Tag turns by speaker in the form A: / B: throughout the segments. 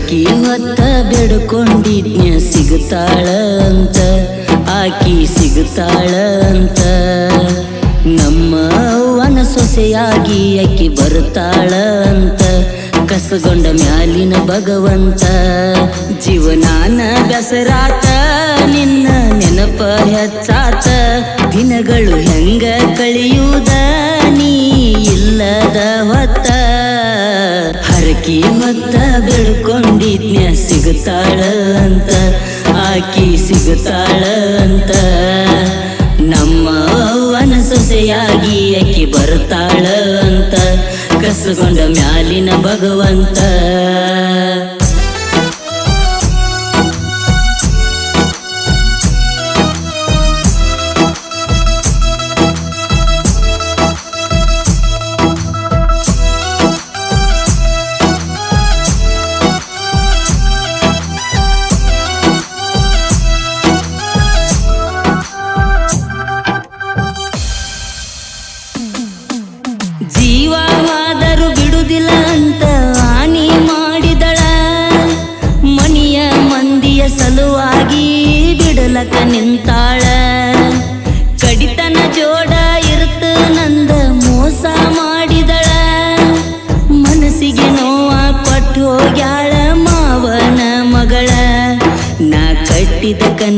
A: ಹರಕಿ ಹೊತ್ತ ಬೇಡ್ಕೊಂಡಿದ್ನ್ಯ ಸಿಗುತ್ತಾಳ ಅಂತ ಆಕಿ ಸಿಗುತ್ತಾಳ ಅಂತ ನಮ್ಮ ಅವ್ವನ ಸೊಸೆಯಾಗಿ ಆಕಿ ಬರುತ್ತಾಳ ಅಂತ ಕಸಗೊಂಡ ಮ್ಯಾಲಿನ ಭಗವಂತ. ಜೀವನಾನ ಬೆಸರಾತ ನಿನ್ನ ನೆನಪ ಹೆಚ್ಚಾತ. ದಿನಗಳು ಹೆಂಗ ಕಳಿಯುವುದ ನೀ ಇಲ್ಲದ ಹೊತ್ತ. ಹರಕಿ ಮತ್ತ ಬೆಳ್ಕೊಂಡಿದ್ನ್ಯ ಸಿಗುತ್ತಾಳ ಅಂತ ಆಕಿ ಸಿಗುತ್ತಾಳ ಅಂತ ನಮ್ಮ ಅವನ ಸೊಸೆಯಾಗಿ ಆಕಿ ಬರ್ತಾಳ ಅಂತ ಕಸಗೊಂಡ ಮ್ಯಾಲಿನ ಭಗವಂತ.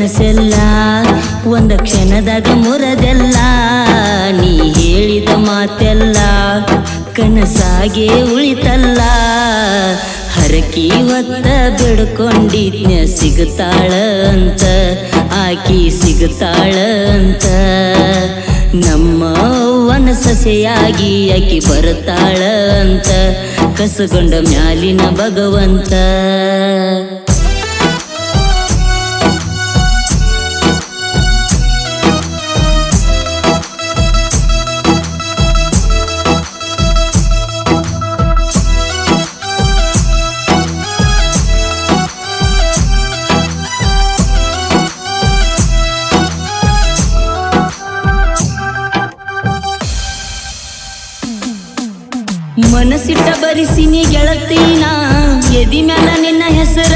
A: ಕನಸೆಲ್ಲ ಒಂದ ಕ್ಷಣದಾಗ ಮುರದೆಲ್ಲ. ನೀ ಹೇಳಿದ ಮಾತೆಲ್ಲ ಕನಸಾಗೆ ಉಳಿತಲ್ಲ. ಹರಕಿ ಒತ್ತ ಬಿಡ್ಕೊಂಡಿದ್ನ ಸಿಗುತ್ತಾಳ ಅಂತ, ಆಕಿ ಸಿಗುತ್ತಾಳ ಅಂತ. ನಮ್ಮ ಅವ್ವನ ಸಸೆಯಾಗಿ ಆಕಿ ಬರುತ್ತಾಳ ಅಂತ, ಕಸಗೊಂಡ ಮ್ಯಾಲಿನ ಭಗವಂತ. ಮನಸ್ಸಿಟ್ಟ ಬರಿಸಿನಿ ಗೆಳತೀನ. ಎದಿ ಮ್ಯಾಲ ನಿನ್ನ ಹೆಸರ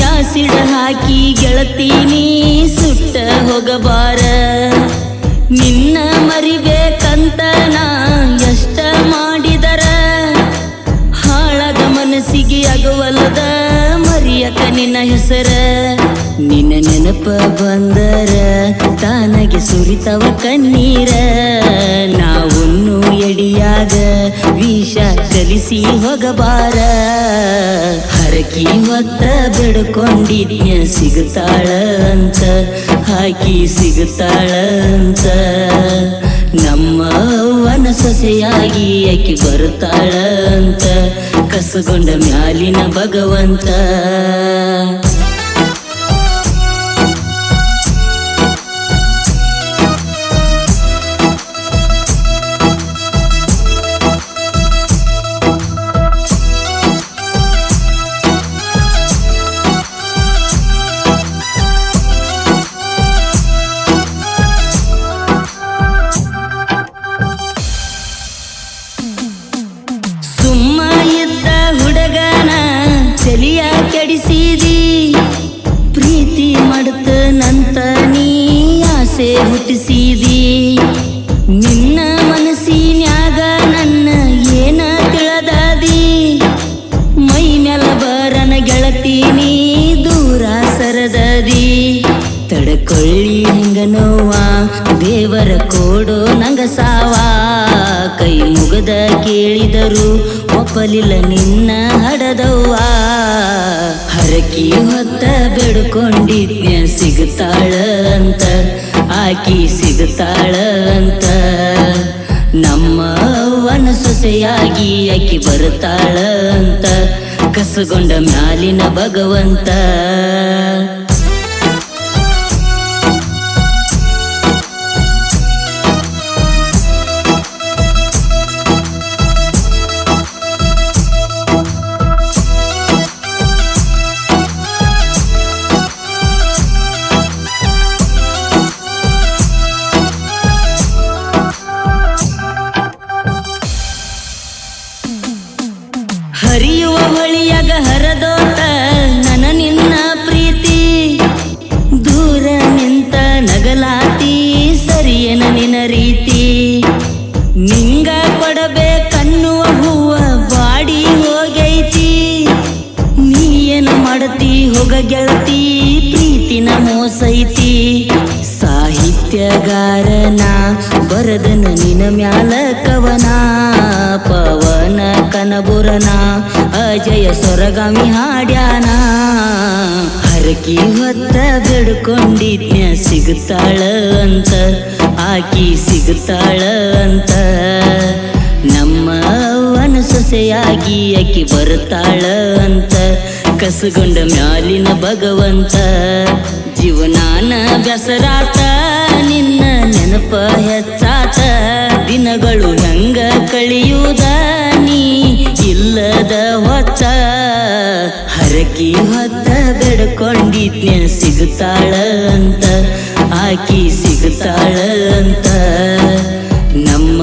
A: ಯಾಸಿಡ ಹಾಕಿ ಗೆಳತೀನಿ. ಸುಟ್ಟ ಹೋಗಬಾರ. ನಿನ್ನ ಅಗವಲ್ಲದ ಮರಿಯಕ ನಿನ್ನ ಹೆಸರ. ನಿನ್ನ ನೆನಪ ಬಂದರ, ತಾನಗೆ ಸುರಿತವ ಕಣ್ಣೀರ. ನಾವುನ್ನು ಎಡಿಯಾಗ ವಿಷ ಕಲಿಸಿ ಹೋಗಬಾರ. ಹರಕಿ ಹೊತ್ತ ಬಿಡ್ಕೊಂಡಿದ್ಯ ಸಿಗುತ್ತಾಳ ಅಂತ, ಹಾಕಿ ಸಿಗುತ್ತಾಳ ಅಂತ. ನಮ್ಮ ಅವನ ಸೊಸೆಯಾಗಿ ಆಕಿ ಬರುತ್ತಾಳಂತ ಕಸಗೊಂಡ ಮ್ಯಾಲಿನ ಭಗವಂತ. ಆಸೆ ಹುಟ್ಟಿಸಿದಿ? ನಿನ್ನ ಮನಸ್ಸಿನ್ಯಾಗ ನನ್ನ ಏನ ತಿಳದಾದಿ? ಮೈ ಮ್ಯಾಲ ಬರನ ಗೆಳತೀನಿ ದೂರ ಸರದದಿ. ತಡಕೊಳ್ಳಿ ಹೆಂಗ ನೋವ ದೇವರ ಕೋಡೋ ನಂಗ ಸಾವ ಕೈ ಮುಗದ ಕೇಳಿದರು ಒಪ್ಪಲಿಲ್ಲ ನಿನ್ನ ಹಡದವ್ವ. ಹರಕಿ ಹೊತ್ತ ಬೇಡ್ಕೊಂಡಿದ್ನ್ಯ ಸಿಗುತ್ತಾಳ ಅಂತ, ಆಕಿ ಸಿಗುತ್ತಾಳ ಅಂತ. ನಮ್ಮ ಸೊಸೆಯಾಗಿ ಆಕಿ ಬರುತ್ತಾಳ ಅಂತ, ಕಸಗೊಂಡ ಮ್ಯಾಲಿನ ಭಗವಂತ. ಹರಿಯುವ ಹೊಳಿಯಾಗ ಹರದೋತ ಸಾಹಿತ್ಯಗಾರನ ಬರದನ ನಿನ ಮ್ಯಾಲ ಕವನ. ಪವನ ಕನಬುರನ, ಅಜಯ ಸ್ವರಗಾಮಿ ಹಾಡ್ಯಾನ. ಹರಕಿ ಹೊತ್ತ ಬೇಡ್ಕೊಂಡಿದ್ನ ಸಿಗುತ್ತಾಳ ಅಂತ, ಆಕಿ ಸಿಗುತ್ತಾಳ ಅಂತ. ನಮ್ಮ ಅವನ ಸೊಸೆಯಾಗಿ ಆಕಿ ಬರ್ತಾಳ ಅಂತ, ಕಸಗೊಂಡ ಮ್ಯಾಲಿನ ಭಗವಂತ. ಜೀವನಾನ ಬೆಸರಾತ ನೆನಪ ಹೆಚ್ಚಾತ ದಿನಗಳು ಹೆಂಗ ಕಳಿಯುವುದ ನೀ? ಇಲ್ಲದ ಹೊಚ್ಚ, ಹರಕಿ ಹೊತ್ತ ಬೆಡ್ಕೊಂಡಿದ್ನೆ ಸಿಗುತ್ತಾಳ ಅಂತ, ಆಕಿ ಸಿಗುತ್ತಾಳ ಅಂತ. ನಮ್ಮ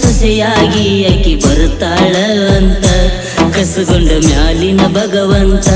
A: ಸೊಸೆಯಾಗಿ ಆಕಿ ಬರುತ್ತಾಳ ಅಂತ, ಕಸಗೊಂಡ ಮ್ಯಾಲಿನ ಭಗವಂತ.